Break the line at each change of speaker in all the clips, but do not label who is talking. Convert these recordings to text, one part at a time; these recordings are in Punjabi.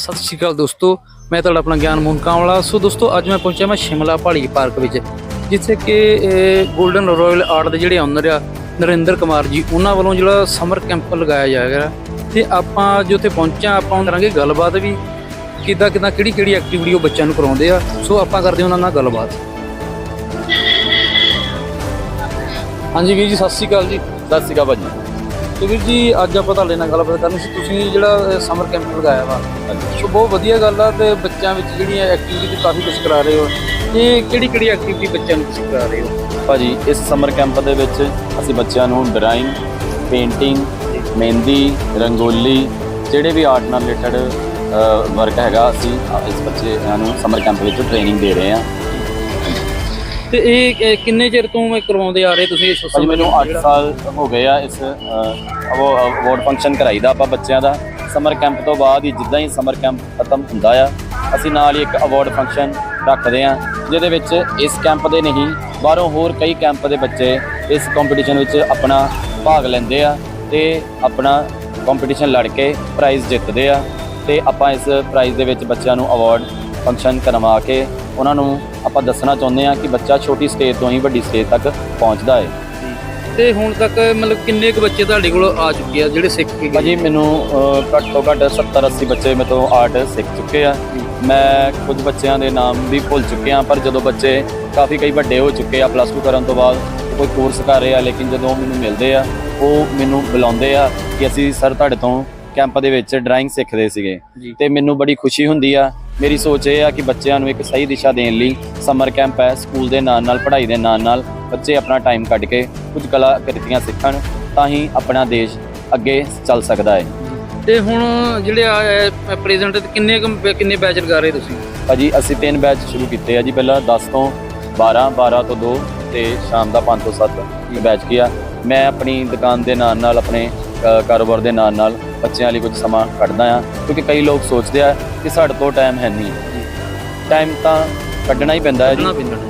ਸਤਿ ਸ਼੍ਰੀ ਅਕਾਲ ਦੋਸਤੋ, ਮੈਂ ਤੁਹਾਡਾ ਆਪਣਾ ਗਿਆਨ ਮੋਹਨ ਕਾਂਵਲਾ। ਸੋ ਦੋਸਤੋ, ਅੱਜ ਮੈਂ ਪਹੁੰਚਿਆ ਮੈਂ ਸ਼ਿਮਲਾ ਪਹਾੜੀ ਪਾਰਕ ਵਿੱਚ, ਜਿੱਥੇ ਕਿ 골ਡਨ ਰਾਇਲ ਆਰਟ ਦੇ ਜਿਹੜੇ ਓਨਰ ਆ, ਨਰਿੰਦਰ ਕੁਮਾਰ ਜੀ, ਉਹਨਾਂ ਵੱਲੋਂ ਜਿਹੜਾ ਸਮਰ ਕੈਂਪ ਲਗਾਇਆ ਜਾਏਗਾ ਤੇ ਆਪਾਂ ਜੋ ਉੱਥੇ ਪਹੁੰਚਿਆ ਆਪਾਂ ਉਹਨਾਂ ਕਰਾਂਗੇ ਗੱਲਬਾਤ ਵੀ, ਕਿੱਦਾਂ ਕਿੱਦਾਂ, ਕਿਹੜੀ ਕਿਹੜੀ ਐਕਟੀਵਿਟੀ ਉਹ ਬੱਚਿਆਂ ਨੂੰ ਕਰਾਉਂਦੇ ਆ। ਸੋ ਆਪਾਂ ਕਰਦੇ ਉਹਨਾਂ ਨਾਲ ਗੱਲਬਾਤ। ਹਾਂਜੀ ਵੀਰ ਜੀ, ਸਤਿ ਸ਼੍ਰੀ ਅਕਾਲ ਜੀ।
ਸਤਿ ਸ਼੍ਰੀ ਅਕਾਲ ਭਾਜੀ।
ਤੇ ਵੀਰ ਜੀ ਅੱਜ ਆਪਾਂ ਤੁਹਾਡੇ ਨਾਲ ਗੱਲਬਾਤ ਕਰਨੀ ਸੀ। ਤੁਸੀਂ ਜਿਹੜਾ ਸਮਰ ਕੈਂਪ ਲਗਾਇਆ ਵਾ। ਸੋ ਬਹੁਤ ਵਧੀਆ ਗੱਲ ਆ ਤੇ ਬੱਚਿਆਂ ਵਿੱਚ ਜਿਹੜੀਆਂ ਐਕਟੀਵਿਟੀ ਕਾਫੀ ਕੁਝ ਕਰਾ ਰਹੇ ਹੋ। ਇਹ ਕਿਹੜੀ ਕਿਹੜੀ ਐਕਟੀਵਿਟੀ ਬੱਚਿਆਂ ਨੂੰ ਤੁਸੀਂ ਕਰਾ ਰਹੇ ਹੋ?
ਭਾਜੀ ਇਸ ਸਮਰ ਕੈਂਪ ਦੇ ਵਿੱਚ ਅਸੀਂ ਬੱਚਿਆਂ ਨੂੰ ਡਰਾਇੰਗ ਪੇਂਟਿੰਗ ਮਹਿੰਦੀ ਰੰਗੋਲੀ ਜਿਹੜੇ ਵੀ ਆਰਟ ਨਾਲ ਰਿਲੇਟਡ ਵਰਕ ਹੈਗਾ ਅਸੀਂ ਇਸ ਬੱਚਿਆਂ ਨੂੰ ਸਮਰ ਕੈਂਪ ਵਿੱਚ ਟ੍ਰੇਨਿੰਗ ਦੇ ਰਹੇ ਹਾਂ।
ਤੇ ਇਹ ਇਹ ਕਿੰਨੇ ਚਿਰ ਤੋਂ ਇਹ ਕਰਵਾਉਂਦੇ ਆ ਰਹੇ ਤੁਸੀਂ ਇਸ
ਭਾਜੀ ਮੈਨੂੰ 8 ਸਾਲ ਹੋ ਗਏ ਆ ਇਸ ਅਵਾਰਡ ਫੰਕਸ਼ਨ ਕਰਾਈਦਾ ਆਪਾਂ ਬੱਚਿਆਂ ਦਾ। ਸਮਰ ਕੈਂਪ ਤੋਂ ਬਾਅਦ ਹੀ ਜਿੱਦਾਂ ਹੀ ਸਮਰ ਕੈਂਪ ਖਤਮ ਹੁੰਦਾ ਆ ਅਸੀਂ ਨਾਲ ਹੀ ਇੱਕ ਅਵਾਰਡ ਫੰਕਸ਼ਨ ਰੱਖਦੇ ਆ ਜਿਹਦੇ ਵਿੱਚ ਇਸ ਕੈਂਪ ਦੇ ਨਹੀਂ ਬਾਹਰੋਂ ਹੋਰ ਕਈ ਕੈਂਪ ਦੇ ਬੱਚੇ ਇਸ ਕੰਪੀਟੀਸ਼ਨ ਵਿੱਚ ਆਪਣਾ ਭਾਗ ਲੈਂਦੇ ਆ ਤੇ ਆਪਣਾ ਕੰਪੀਟੀਸ਼ਨ ਲੜ ਕੇ ਪ੍ਰਾਈਜ਼ ਜਿੱਤਦੇ ਆ ਤੇ ਆਪਾਂ ਇਸ ਪ੍ਰਾਈਜ਼ ਦੇ ਵਿੱਚ ਬੱਚਿਆਂ ਨੂੰ ਅਵਾਰਡ ਫੰਕਸ਼ਨ ਕਰਵਾ ਕੇ ਉਹਨਾਂ ਨੂੰ ਆਪਾਂ ਦੱਸਣਾ ਚਾਹੁੰਦੇ ਆ ਕਿ ਬੱਚਾ ਛੋਟੀ ਸਟੇਜ ਤੋਂ ਹੀ ਵੱਡੀ ਸਟੇਜ ਤੱਕ ਪਹੁੰਚਦਾ ਹੈ।
ਤੇ ਹੁਣ ਤੱਕ ਮਤਲਬ ਕਿੰਨੇ ਕੁ ਬੱਚੇ ਤੁਹਾਡੇ ਕੋਲ ਆ ਚੁੱਕੇ ਆ ਜਿਹੜੇ ਸਿੱਖ ਕੇ ਗਏ?
ਭਾਜੀ ਮੈਨੂੰ ਅਹ, ਘੱਟ ਤੋਂ ਘੱਟ 70 80 ਬੱਚੇ ਮੇਰੇ ਤੋਂ ਆਰਟ ਸਿੱਖ ਚੁੱਕੇ ਆ। ਮੈਂ ਕੁਝ ਬੱਚਿਆਂ ਦੇ ਨਾਮ ਵੀ ਭੁੱਲ ਚੁੱਕਿਆ ਪਰ ਜਦੋਂ ਬੱਚੇ ਕਾਫੀ ਕਈ ਵੱਡੇ ਹੋ ਚੁੱਕੇ ਆ ਪਲੱਸ 2 ਕਰਨ ਤੋਂ ਬਾਅਦ ਕੋਈ ਕੋਰਸ ਕਰ ਰਹੇ ਆ ਲੇਕਿਨ ਜਦੋਂ ਮੈਨੂੰ ਮਿਲਦੇ ਆ ਉਹ ਮੈਨੂੰ ਬੁਲਾਉਂਦੇ ਆ ਕਿ ਅਸੀਂ ਸਰ ਤੁਹਾਡੇ ਤੋਂ ਕੈਂਪ ਦੇ ਵਿੱਚ ਡਰਾਇੰਗ ਸਿੱਖਦੇ ਸੀਗੇ।
ਜੀ।
ਤੇ ਮੈਨੂੰ ਬੜੀ ਖੁਸ਼ੀ ਹੁੰਦੀ ਆ ਮੇਰੀ ਸੋਚ ਇਹ ਆ ਕਿ ਬੱਚਿਆਂ ਨੂੰ ਇੱਕ ਸਹੀ ਦਿਸ਼ਾ ਦੇਣ ਲਈ ਸਮਰ ਕੈਂਪ ਹੈ ਸਕੂਲ ਦੇ ਨਾਲ ਨਾਲ ਪੜ੍ਹਾਈ ਦੇ ਨਾਲ ਨਾਲ ਬੱਚੇ ਆਪਣਾ ਟਾਈਮ ਕੱਢ ਕੇ ਕੁਝ ਕਲਾ ਕਿਰਤੀਆਂ ਸਿੱਖਣ ਤਾਂ ਹੀ ਆਪਣਾ ਦੇਸ਼ ਅੱਗੇ ਚੱਲ ਸਕਦਾ ਹੈ।
ਤੇ ਹੁਣ ਜਿਹੜੇ ਆ ਪ੍ਰੈਜ਼ੈਂਟ ਕਿੰਨੇ ਕਿੰਨੇ ਬੈਚ ਲਗਾ ਰਹੇ ਤੁਸੀਂ?
ਭਾਜੀ ਅਸੀਂ ਤਿੰਨ ਬੈਚ ਸ਼ੁਰੂ ਕੀਤੇ ਆ ਜੀ ਪਹਿਲਾਂ 10 ਤੋਂ 12 12 ਤੋਂ 2 ਤੇ ਸ਼ਾਮ ਦਾ 5 ਤੋਂ 7 ਇਹ ਬੈਚ ਕੀਆ ਮੈਂ ਆਪਣੀ ਦੁਕਾਨ ਦੇ ਨਾਲ ਨਾਲ ਆਪਣੇ ਕਾਰੋਬਾਰ ਦੇ ਨਾਲ ਨਾਲ ਬੱਚਿਆਂ ਲਈ ਕੁਝ ਸਮਾਂ ਕੱਢਦਾ ਆ ਕਿਉਂਕਿ ਕਈ ਲੋਕ ਸੋਚਦੇ ਆ ਕਿ ਸਾਡੇ ਕੋਲ ਟਾਈਮ ਹੈ ਨਹੀਂ। ਟਾਈਮ ਤਾਂ ਕੱਢਣਾ ਹੀ ਪੈਂਦਾ ਹੈ ਜੀ।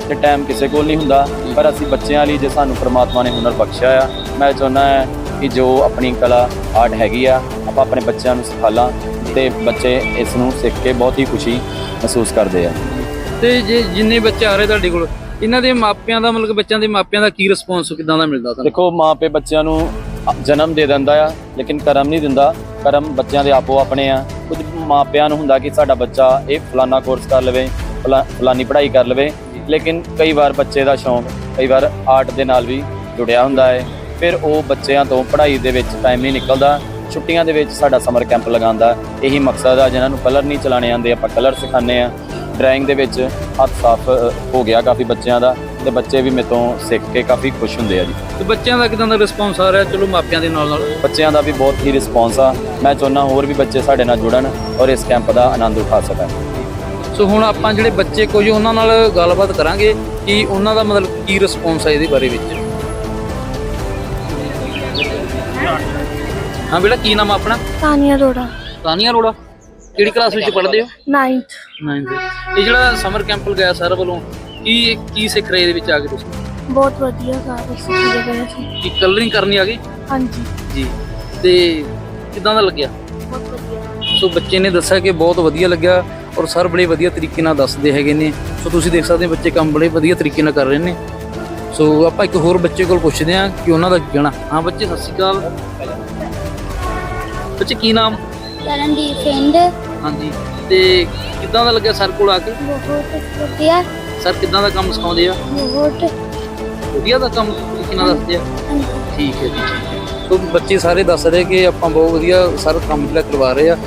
ਤੇ ਟਾਈਮ ਕਿਸੇ ਕੋਲ ਨਹੀਂ ਹੁੰਦਾ। ਪਰ ਅਸੀਂ ਬੱਚਿਆਂ ਲਈ ਜੇ ਸਾਨੂੰ ਪ੍ਰਮਾਤਮਾ ਨੇ ਹੁਨਰ ਬਖਸ਼ਿਆ ਆ ਮੈਂ ਚਾਹੁੰਦਾ ਹਾਂ ਕਿ ਜੋ ਆਪਣੀ ਕਲਾ ਆਰਟ ਹੈਗੀ ਆ ਆਪਾਂ ਆਪਣੇ ਬੱਚਿਆਂ ਨੂੰ ਸਿਖਾਲਾਂ ਤੇ ਬੱਚੇ ਇਸ ਨੂੰ ਸਿੱਖ ਕੇ ਬਹੁਤ ਹੀ ਖੁਸ਼ੀ ਮਹਿਸੂਸ ਕਰਦੇ ਆ।
ਤੇ ਜੇ ਜਿੰਨੇ ਬੱਚੇ ਆ ਰਹੇ ਤੁਹਾਡੇ ਕੋਲ ਇਹਨਾਂ ਦੇ ਮਾਪਿਆਂ ਦਾ, ਮਤਲਬ ਬੱਚਿਆਂ ਦੇ ਮਾਪਿਆਂ ਦਾ ਕੀ ਰਿਸਪੌਂਸ ਕਿਦਾਂ ਦਾ ਮਿਲਦਾ ਤੁਹਾਨੂੰ?
ਦੇਖੋ ਮਾਂ ਪਿਓ ਬੱਚਿਆਂ ਨੂੰ ਜਨਮ ਦੇ ਦਿੰਦਾ ਆ, ਲੇਕਿਨ ਕਰਮ ਨਹੀਂ ਦਿੰਦਾ। ਕਰਮ ਬੱਚਿਆਂ ਦੇ ਆਪੋ ਆਪਣੇ ਆ। ਕੁਝ ਮਾਪਿਆਂ ਨੂੰ ਹੁੰਦਾ ਕਿ ਸਾਡਾ ਬੱਚਾ ਇਹ ਫਲਾਨਾ ਕੋਰਸ ਕਰ ਲਵੇ, ਫਲਾ- ਫਲਾਨੀ ਪੜ੍ਹਾਈ ਕਰ ਲਵੇ। ਲੇਕਿਨ ਕਈ ਵਾਰ ਬੱਚੇ ਦਾ ਸ਼ੌਂਕ, ਕਈ ਵਾਰ ਆਰਟ ਦੇ ਨਾਲ ਵੀ ਜੁੜਿਆ ਹੁੰਦਾ ਹੈ ਫਿਰ ਉਹ ਬੱਚਿਆਂ ਤੋਂ ਪੜ੍ਹਾਈ ਦੇ ਵਿੱਚ ਟਾਈਮ ਨਹੀਂ ਨਿਕਲਦਾ। ਛੁੱਟੀਆਂ ਦੇ ਵਿੱਚ ਸਾਡਾ ਸਮਰ ਕੈਂਪ ਲਗਾਉਂਦਾ। ਇਹੀ ਮਕਸਦ ਆ, ਜਿਨ੍ਹਾਂ ਨੂੰ ਕਲਰ ਨਹੀਂ ਚਲਾਣੇ ਆਉਂਦੇ, ਆਪਾਂ ਕਲਰ ਸਿਖਾਉਂਦੇ ਆ। ਡਰਾਇੰਗ ਦੇ ਵਿੱਚ ਹੱਥ ਸਾਫ਼ ਹੋ ਗਿਆ ਕਾਫੀ ਬੱਚਿਆਂ ਦਾ ਤੇ ਬੱਚੇ ਵੀ ਮੇਰੇ ਤੋਂ ਸਿੱਖ ਕੇ ਕਾਫੀ ਖੁਸ਼ ਹੁੰਦੇ ਆ ਜੀ।
ਤੇ ਬੱਚਿਆਂ ਦਾ ਕਿਦਾਂ ਦਾ ਰਿਸਪੌਂਸ ਆ ਰਿਹਾ? ਚਲੋ ਮਾਪਿਆਂ ਦੇ ਨਾਲ ਨਾਲ।
ਬੱਚਿਆਂ ਦਾ ਵੀ ਬਹੁਤ ਹੀ ਰਿਸਪੌਂਸ ਆ। ਮੈਂ ਚਾਹੁੰਦਾ ਹੋਰ ਵੀ ਬੱਚੇ ਸਾਡੇ ਨਾਲ ਜੁੜਨ ਔਰ ਇਸ ਕੈਂਪ ਦਾ ਆਨੰਦ ਉਠਾ ਸਕਣ।
ਸੋ ਹੁਣ ਆਪਾਂ ਜਿਹੜੇ ਬੱਚੇ ਕੁਝ ਉਹਨਾਂ ਨਾਲ ਗੱਲਬਾਤ ਕਰਾਂਗੇ ਕਿ ਉਹਨਾਂ ਦਾ ਮਤਲਬ ਕੀ ਰਿਸਪੌਂਸ ਹੈ ਇਹਦੇ ਬਾਰੇ ਵਿੱਚ। ਹਾਂ ਬੇਟਾ ਕੀ ਨਾਮ ਆ ਆਪਣਾ?
ਤਾਨੀਆ ਅਰੋੜਾ।
ਤਾਨੀਆ ਅਰੋੜਾ। ਕਿਹੜੀ ਕਲਾਸ ਵਿੱਚ ਪੜ੍ਹਦੇ ਹੋ?
9th
9th ਇਹ ਜਿਹੜਾ ਸਮਰ ਕੈਂਪ ਲਗਾਇਆ ਸਰ ਵੱਲੋਂ ਕੀ ਕੀ ਸਿੱਖ ਰਹੇ ਇਹਦੇ ਵਿੱਚ ਆ ਕੇ ਤੁਸੀਂ?
ਬਹੁਤ ਵਧੀਆ ਸਾਰਾ ਸਿੱਖਦੇ ਪਏ ਸੀ
ਕੀ ਕਲਰਿੰਗ ਕਰਨੀ ਆ ਗਈ?
ਹਾਂਜੀ।
ਜੀ। ਤੇ ਕਿਦਾਂ ਦਾ ਲੱਗਿਆ?
ਬਹੁਤ ਵਧੀਆ।
ਸੋ ਬੱਚੇ ਨੇ ਦੱਸਿਆ ਕਿ ਬਹੁਤ ਵਧੀਆ ਲੱਗਿਆ ਔਰ ਸਰ ਬੜੇ ਵਧੀਆ ਤਰੀਕੇ ਨਾਲ ਦੱਸਦੇ ਹੈਗੇ ਨੇ। ਸੋ ਤੁਸੀਂ ਦੇਖ ਸਕਦੇ ਹੋ ਬੱਚੇ ਕੰਮ ਬੜੇ ਵਧੀਆ ਤਰੀਕੇ ਨਾਲ ਕਰ ਰਹੇ ਨੇ। ਸੋ ਆਪਾਂ ਇੱਕ ਹੋਰ ਬੱਚੇ ਕੋਲ ਪੁੱਛਦੇ ਹਾਂ ਕਿ ਉਹਨਾਂ ਦਾ ਕੀ ਕਹਿਣਾ। ਹਾਂ ਬੱਚੇ ਸਤਿ ਸ਼੍ਰੀ ਅਕਾਲ। ਬੱਚੇ ਕੀ ਨਾਮ?
ਤਰਨਦੀਪ ਸਿੰਘ
ਹਾਂਜੀ। ਤੇ ਕਿੱਦਾਂ ਦਾ ਲੱਗਿਆ ਸਰ ਕੋਲ ਆ ਕੇ?
ਬਹੁਤ ਵਧੀਆ।
ਸਰ ਕਿੱਦਾਂ ਦਾ ਕੰਮ ਸਿਖਾਉਂਦੇ ਆ?
ਬਹੁਤ।
ਵਧੀਆ ਦਾ ਕੰਮ ਨਾਲ ਦੱਸਦੇ ਆ। ਠੀਕ ਹੈ ਜੀ। ਸੋ ਬੱਚੇ ਸਾਰੇ ਦੱਸ ਰਹੇ ਕਿ ਆਪਾਂ ਬਹੁਤ ਵਧੀਆ ਸਰ ਕੰਮ ਜਿਹੜਾ ਕਰਵਾ ਰਹੇ ਆ।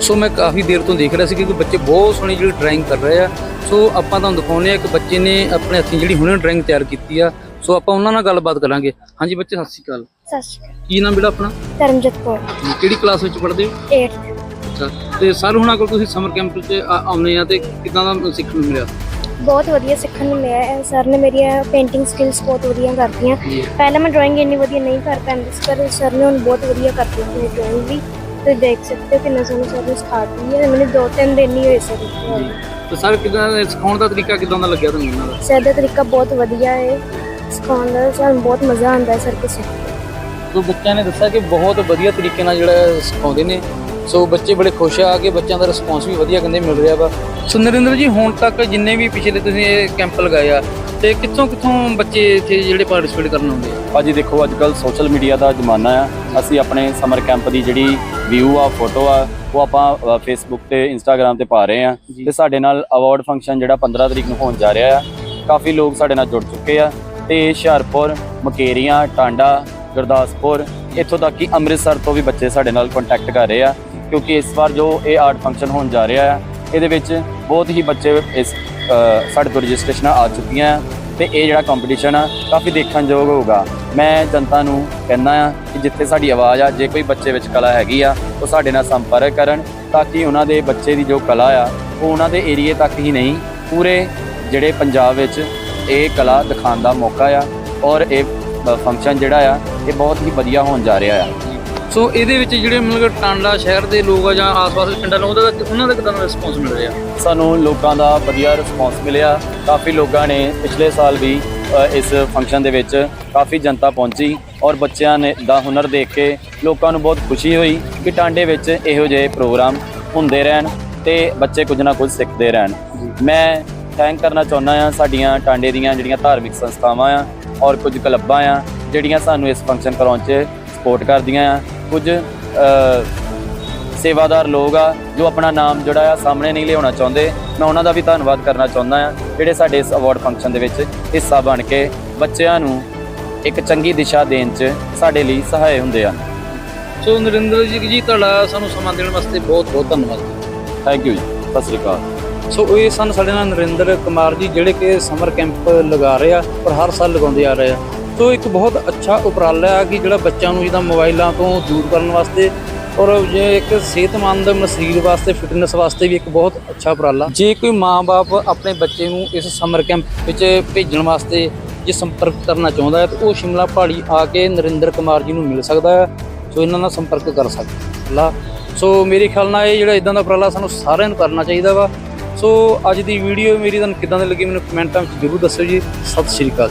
ਸੋ ਮੈਂ ਕਾਫੀ ਦੇਰ ਤੋਂ ਦੇਖ ਰਿਹਾ ਸੀ ਕਿ ਬੱਚੇ ਬਹੁਤ ਸੋਹਣੀ ਜਿਹੜੀ ਡਰਾਇੰਗ ਕਰ ਰਹੇ ਆ। ਸੋ ਆਪਾਂ ਤੁਹਾਨੂੰ ਦਿਖਾਉਂਦੇ ਆ ਇੱਕ ਬੱਚੇ ਨੇ ਆਪਣੇ ਹੱਥੀਂ ਜਿਹੜੀ ਹੁਣੇ ਡਰਾਇੰਗ ਤਿਆਰ ਕੀਤੀ ਆ। ਸੋ ਆਪਾਂ ਉਹਨਾਂ ਨਾਲ ਗੱਲਬਾਤ ਕਰਾਂਗੇ। ਹਾਂਜੀ ਬੱਚੇ ਸਤਿ ਸ਼੍ਰੀ ਅਕਾਲ।
ਸਤਿ ਸ਼੍ਰੀ ਅਕਾਲ।
ਕੀ ਨਾਮ ਬੇਟਾ ਆਪਣਾ?
ਤਰਨਜੀਤ ਕੌਰ।
ਕਿਹੜੀ ਕਲਾਸ ਵਿੱਚ ਪੜ੍ਹਦੇ ਹੋ?
8th
ਅੱਛਾ ਤੇ ਸਰ ਹੁਣਾਂ ਕੋਲ ਤੁਸੀਂ ਸਮਰ ਕੈਂਪ 'ਚ ਆ- ਆਉਂਦੇ ਆ ਤੇ ਕਿਦਾਂ ਦਾ ਸਿੱਖਣ ਨੂੰ ਮਿਲਿਆ?
ਬਹੁਤ ਵਧੀਆ ਸਿੱਖਣ ਨੂੰ ਮਿਲਿਆ ਹੈ। ਸਰ ਨੇ ਮੇਰੀਆਂ ਪੇਂਟਿੰਗ ਸਕਿੱਲਸ ਬਹੁਤ ਵਧੀਆ ਕਰਤੀਆਂ। ਪਹਿਲਾਂ ਮੈਂ ਡਰਾਇੰਗ ਇੰਨੀ ਵਧੀਆ ਨਹੀਂ ਕਰ ਪਾਉਂਦੀ ਸੀ ਪਰ ਸਰ ਨੇ ਹੁਣ ਬਹੁਤ ਵਧੀਆ ਕਰਤੀ ਮੇਰੀ ਡਰਾਇੰਗ ਵੀ। ਤੁਸੀਂ ਦੇਖ ਸਕਦੇ ਹੋ ਕਿੰਨਾ ਸੋਹਣਾ ਸਰ ਨੇ ਸਿਖਾਤੀ ਹੈ। ਮੈਨੂੰ ਦੋ ਤਿੰਨ ਦਿਨ ਹੀ ਹੋਏ ਸਰ
ਤੇ ਸਰ ਕਿਦਾਂ ਸਿਖਾਉਣ ਦਾ ਤਰੀਕਾ ਕਿਦਾਂ ਦਾ ਲੱਗਿਆ ਤੁਹਾਨੂੰ ਇਹਨਾਂ ਦਾ?
ਸਰ ਦਾ ਤਰੀਕਾ ਬਹੁਤ ਵਧੀਆ ਹੈ। ਸਿਖਾਉਣ ਦਾ ਸਾਨੂੰ ਬਹੁਤ ਮਜ਼ਾ ਆਉਂਦਾ ਹੈ ਸਰ ਕੋਲ ਸਿੱਖ ਕੇ
ਸੋ ਬੱਚਿਆਂ ਨੇ ਦੱਸਿਆ ਕਿ ਬਹੁਤ ਵਧੀਆ ਤਰੀਕੇ ਨਾਲ ਜਿਹੜਾ ਸਿਖਾਉਂਦੇ ਨੇ। ਸੋ ਬੱਚੇ ਬੜੇ ਖੁਸ਼ ਆ ਕਿ ਬੱਚਿਆਂ ਦਾ ਰਿਸਪੌਂਸ ਵੀ ਵਧੀਆ ਕਹਿੰਦੇ ਮਿਲ ਰਿਹਾ ਵਾ। ਸੋ ਨਰਿੰਦਰ ਜੀ ਹੁਣ ਤੱਕ ਜਿੰਨੇ ਵੀ ਪਿਛਲੇ ਤੁਸੀਂ ਇਹ ਕੈਂਪ ਲਗਾਏ ਆ ਤੇ ਕਿੱਥੋਂ ਕਿੱਥੋਂ ਬੱਚੇ ਇੱਥੇ ਜਿਹੜੇ ਪਾਰਟਿਸਿਪੇਟ ਕਰਨ ਆਉਂਦੇ ਆ?
ਭਾਜੀ ਦੇਖੋ ਅੱਜ ਕੱਲ ਸੋਸ਼ਲ ਮੀਡੀਆ ਦਾ ਜ਼ਮਾਨਾ ਆ। ਅਸੀਂ ਆਪਣੇ ਸਮਰ ਕੈਂਪ ਦੀ ਜਿਹੜੀ ਵਿਊ ਆ ਫੋਟੋ ਆ ਉਹ ਆਪਾਂ ਫੇਸਬੁੱਕ ਤੇ ਇੰਸਟਾਗ੍ਰam ਤੇ ਪਾ ਰਹੇ ਆ। ਤੇ ਸਾਡੇ ਨਾਲ ਅਵਾਰਡ ਫੰਕਸ਼ਨ ਜਿਹੜਾ 15 ਤਰੀਕ ਨੂੰ ਹੋਣ ਜਾ ਰਿਹਾ ਆ ਕਾਫੀ ਲੋਕ ਸਾਡੇ ਨਾਲ ਜੁੜ ਚੁੱਕੇ ਆ। ਤੇ ਹੁਸ਼ਿਆਰਪੁਰ, ਮਕੇਰੀਆਂ, ਟਾਂਡਾ, ਗੁਰਦਾਸਪੁਰ, ਇੱਥੋਂ ਤੱਕ ਕਿ ਅੰਮ੍ਰਿਤਸਰ ਤੋਂ ਵੀ ਬੱਚੇ ਸਾਡੇ ਨਾਲ ਕੰਟੈਕਟ ਕਰ ਰਹੇ ਆ, ਕਿਉਂਕਿ ਇਸ ਵਾਰ ਜੋ ਇਹ ਆਰਟ ਫੰਕਸ਼ਨ ਹੋਣ ਜਾ ਰਿਹਾ ਆ, ਇਹਦੇ ਵਿੱਚ ਬਹੁਤ ਹੀ ਬੱਚੇ ਇਸ ਸਾਡੇ ਤੋਂ ਰਜਿਸਟ੍ਰੇਸ਼ਨਾਂ ਆ ਚੁੱਕੀਆਂ ਆ ਤੇ ਇਹ ਜਿਹੜਾ ਕੰਪੀਟੀਸ਼ਨ ਆ, ਕਾਫੀ ਦੇਖਣਯੋਗ ਹੋਊਗਾ। ਮੈਂ ਜਨਤਾ ਨੂੰ ਕਹਿੰਦਾ ਆ ਕਿ ਜਿੱਥੇ ਸਾਡੀ ਆਵਾਜ਼ ਆ, ਜੇ ਕੋਈ ਬੱਚੇ ਵਿੱਚ ਕਲਾ ਹੈਗੀ ਆ, ਉਹ ਸਾਡੇ ਨਾਲ ਸੰਪਰਕ ਕਰਨ ਤਾਂ ਕਿ ਉਹਨਾਂ ਦੇ ਬੱਚੇ ਦੀ ਜੋ ਕਲਾ ਆ, ਉਹ ਉਹਨਾਂ ਦੇ ਏਰੀਏ ਤੱਕ ਹੀ ਨਹੀਂ, ਪੂਰੇ ਜਿਹੜੇ ਪੰਜਾਬ ਵਿੱਚ ਇਹ ਕਲਾ ਦਿਖਾਉਣ ਦਾ ਮੌਕਾ ਆ ਔਰ ਇਹ ਫੰਕਸ਼ਨ ਜਿਹੜਾ ਆ ਇਹ ਬਹੁਤ ਹੀ ਵਧੀਆ ਹੋਣ ਜਾ ਰਿਹਾ ਆ।
ਸੋ ਇਹਦੇ ਵਿੱਚ ਜਿਹੜੇ ਮਤਲਬ ਟਾਂਡਾ ਸ਼ਹਿਰ ਦੇ ਲੋਕ ਆ ਜਾਂ ਆਸ-ਪਾਸ ਦੇ ਪਿੰਡਾਂ ਲੋਕ ਉਹਦਾ ਉਹਨਾਂ ਦਾ ਕਿਦਾਂ ਰਿਸਪੌਂਸ ਮਿਲ ਰਿਹਾ?
ਸਾਨੂੰ ਲੋਕਾਂ ਦਾ ਵਧੀਆ ਰਿਸਪੌਂਸ ਮਿਲਿਆ। ਕਾਫੀ ਲੋਕਾਂ ਨੇ ਪਿਛਲੇ ਸਾਲ ਵੀ ਇਸ ਫੰਕਸ਼ਨ ਦੇ ਵਿੱਚ ਕਾਫੀ ਜਨਤਾ ਪਹੁੰਚੀ ਔਰ ਬੱਚਿਆਂ ਨੇ ਦਾ ਹੁਨਰ ਦੇਖ ਕੇ ਲੋਕਾਂ ਨੂੰ ਬਹੁਤ ਖੁਸ਼ੀ ਹੋਈ ਕਿ ਟਾਂਡੇ ਵਿੱਚ ਇਹੋ ਜਿਹੇ ਪ੍ਰੋਗਰਾਮ ਹੁੰਦੇ ਰਹਿਣ ਤੇ ਬੱਚੇ ਕੁਝ ਨਾ ਕੁਝ ਸਿੱਖਦੇ ਰਹਿਣ। ਮੈਂ ਥੈਂਕ ਕਰਨਾ ਚਾਹੁੰਦਾ ਆ ਸਾਡੀਆਂ ਟਾਂਡੇ ਦੀਆਂ ਜਿਹੜੀਆਂ ਧਾਰਮਿਕ ਸੰਸਥਾਵਾਂ ਆ ਔਰ ਕੁਝ ਕਲੱਬਾਂ ਆ ਜਿਹੜੀਆਂ ਸਾਨੂੰ ਇਸ ਫੰਕਸ਼ਨ ਕਰਾਉਣ 'ਚ ਸਪੋਰਟ ਕਰਦੀਆਂ ਆ। ਕੁਝ ਸੇਵਾਦਾਰ ਲੋਕ ਆ ਜੋ ਆਪਣਾ ਨਾਮ ਜਿਹੜਾ ਆ ਸਾਹਮਣੇ ਨਹੀਂ ਲਿਆਉਣਾ ਚਾਹੁੰਦੇ ਮੈਂ ਉਹਨਾਂ ਦਾ ਵੀ ਧੰਨਵਾਦ ਕਰਨਾ ਚਾਹੁੰਦਾ ਆ ਜਿਹੜੇ ਸਾਡੇ ਇਸ ਅਵਾਰਡ ਫੰਕਸ਼ਨ ਦੇ ਵਿੱਚ ਹਿੱਸਾ ਬਣ ਕੇ ਬੱਚਿਆਂ ਨੂੰ ਇੱਕ ਚੰਗੀ ਦਿਸ਼ਾ ਦੇਣ 'ਚ ਸਾਡੇ ਲਈ ਸਹਾਇ ਹੁੰਦੇ ਆ।
ਸੋ ਨਰਿੰਦਰ ਜੀ ਜੀ ਤੁਹਾਡਾ ਸਾਨੂੰ ਸਮਾਂ ਦੇਣ ਵਾਸਤੇ ਬਹੁਤ-ਬਹੁਤ ਧੰਨਵਾਦ।
ਥੈਂਕ ਯੂ ਜੀ। ਸਤਿ ਸ੍ਰੀ ਅਕਾਲ।
ਸੋ ਇਹ ਸਨ ਸਾਡੇ ਨਾਲ ਨਰਿੰਦਰ ਕੁਮਾਰ ਜੀ, ਜਿਹੜੇ ਕਿ ਸਮਰ ਕੈਂਪ ਲਗਾ ਰਹੇ ਆ ਪਰ ਹਰ ਸਾਲ ਲਗਾਉਂਦੇ ਆ ਰਹੇ ਆ। ਸੋ ਇੱਕ ਬਹੁਤ ਅੱਛਾ ਉਪਰਾਲਾ ਆ ਕਿ ਜਿਹੜਾ ਬੱਚਿਆਂ ਨੂੰ ਜਿਹਦਾ ਮੋਬਾਈਲਾਂ ਤੋਂ ਦੂਰ ਕਰਨ ਵਾਸਤੇ ਔਰ ਜੇ ਇੱਕ ਸਿਹਤਮੰਦ ਮ- ਸਰੀਰ ਵਾਸਤੇ, ਫਿਟਨੈਸ ਵਾਸਤੇ ਵੀ ਇੱਕ ਬਹੁਤ ਅੱਛਾ ਉਪਰਾਲਾ। ਜੇ ਕੋਈ ਮਾਂ-ਬਾਪ ਆਪਣੇ ਬੱਚੇ ਨੂੰ ਇਸ ਸਮਰ ਕੈਂਪ ਵਿੱਚ ਭੇਜਣ ਵਾਸਤੇ ਜੇ ਸੰਪਰਕ ਕਰਨਾ ਚਾਹੁੰਦਾ ਹੈ, ਤਾਂ ਉਹ ਸ਼ਿਮਲਾ ਪਹਾੜੀ ਆ ਕੇ ਨਰਿੰਦਰ ਕੁਮਾਰ ਜੀ ਨੂੰ ਮਿਲ ਸਕਦਾ ਹੈ। ਸੋ ਇਹਨਾਂ ਨਾਲ ਸੰਪਰਕ ਕਰ ਸਕਦਾ। ਸੋ ਮੇਰੇ ਖਿਆਲ ਨਾਲ ਇਹ ਜਿਹੜਾ ਇਦਾਂ ਦਾ ਉਪਰਾਲਾ ਸਾਨੂੰ ਸਾਰਿਆਂ ਨੂੰ ਕਰਨਾ ਚਾਹੀਦਾ ਵਾ। ਸੋ ਅੱਜ ਦੀ ਵੀਡੀਓ ਮੇਰੀ ਤੁਹਾਨੂੰ ਕਿਦਾਂ ਦੀ ਲੱਗੀ ਮੈਨੂੰ ਕਮੈਂਟਾਂ ਵਿੱਚ ਜ਼ਰੂਰ ਦੱਸਿਓ ਜੀ। ਸਤਿ ਸ਼੍ਰੀ ਅਕਾਲ